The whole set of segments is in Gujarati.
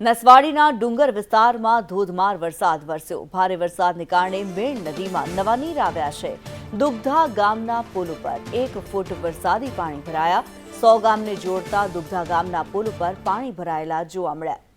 નસવાડીના ડુંગર વિસ્તારમાં ધોધમાર વરસાદ વરસ્યો. ભારે વરસાદને કારણે મેણ નદીમાં નવા નીર આવ્યા છે. દુગ્ધા ગામના પુલ ઉપર એક ફૂટ વરસાદી પાણી ભરાયા. સો ગામને જોડતા દુગ્ધા ગામના પુલ ઉપર પાણી ભરાયેલા જોવા મળ્યા.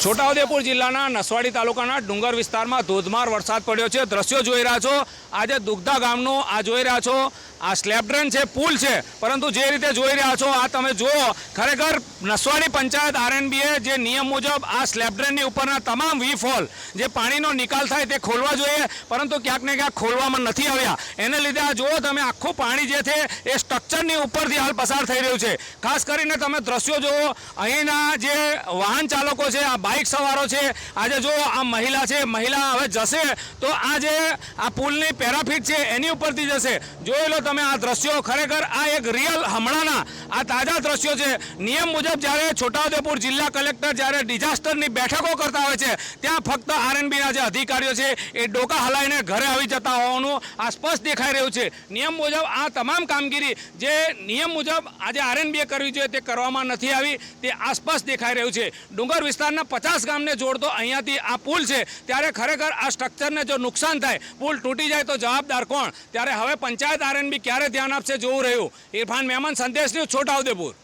છોટાઉદેપુર જિલ્લાના નસવાડી તાલુકાના ડુંગર વિસ્તારમાં ધોધમાર વરસાદ પડ્યો છે. દ્રશ્યો જોઈ રહ્યા છો. આજે દુગ્ધા ગામનો આ જોઈ રહ્યા છો. આ સ્લેબડ્રેન છે, પુલ છે. પરંતુ જે રીતે જોઈ રહ્યા છો, આ તમે જુઓ, ખરેખર નસવાડી પંચાયત આરએનબીએ જે નિયમ મુજબ આ સ્લેબડ્રેનની ઉપરના તમામ વી ફોલ જે પાણીનો નિકાલ થાય તે ખોલવા જોઈએ. પરંતુ ક્યાંક ને ક્યાંક ખોલવામાં નથી આવ્યા. એને લીધે આ જુઓ, તમે આખું પાણી જે છે, એ સ્ટ્રક્ચરની ઉપરથી હાલ પસાર થઈ રહ્યું છે. ખાસ કરીને તમે દ્રશ્યો જુઓ, અહીંના જે વાહન ચાલકો છે, આ બાઇક સવારો છે. આજે જો આ મહિલા છે, મહિલા હવે જશે તો આ જે આ પુલની પેરાફીટ છે, એની ઉપરથી જશે. જોઈ લો તમે આ દ્રશ્યો. ખરેખર આ એક રિયલ હમણાંના આ તાજા દ્રશ્યો છે. નિયમ મુજબ જ્યારે છોટાઉદેપુર જિલ્લા કલેક્ટર જ્યારે ડિઝાસ્ટરની બેઠકો કરતા હોય છે, ત્યાં ફક્ત આરએનબીના જે અધિકારીઓ છે, એ ડોકા હલાવીને ઘરે આવી જતા હોવાનું આ સ્પષ્ટ દેખાઈ રહ્યું છે. નિયમ મુજબ આ તમામ કામગીરી જે નિયમ મુજબ આજે આરએનબીએ કરવી જોઈએ તે કરવામાં નથી આવી, તે આ દેખાઈ રહ્યું છે. ડુંગર વિસ્તારના પચાસ ગામને જોડતો અહીંયાથી આ પુલ છે. ત્યારે ખરેખર આ સ્ટ્રક્ચરને જો નુકસાન થાય, પુલ તૂટી જાય તો જવાબદાર કોણ? ત્યારે હવે પંચાયત આરએનબી ક્યારે ધ્યાન આપશે જોવું રહ્યું. ઇરફાન મહેમાન સંદેશ ન્યૂઝ છોટાઉદેપુર.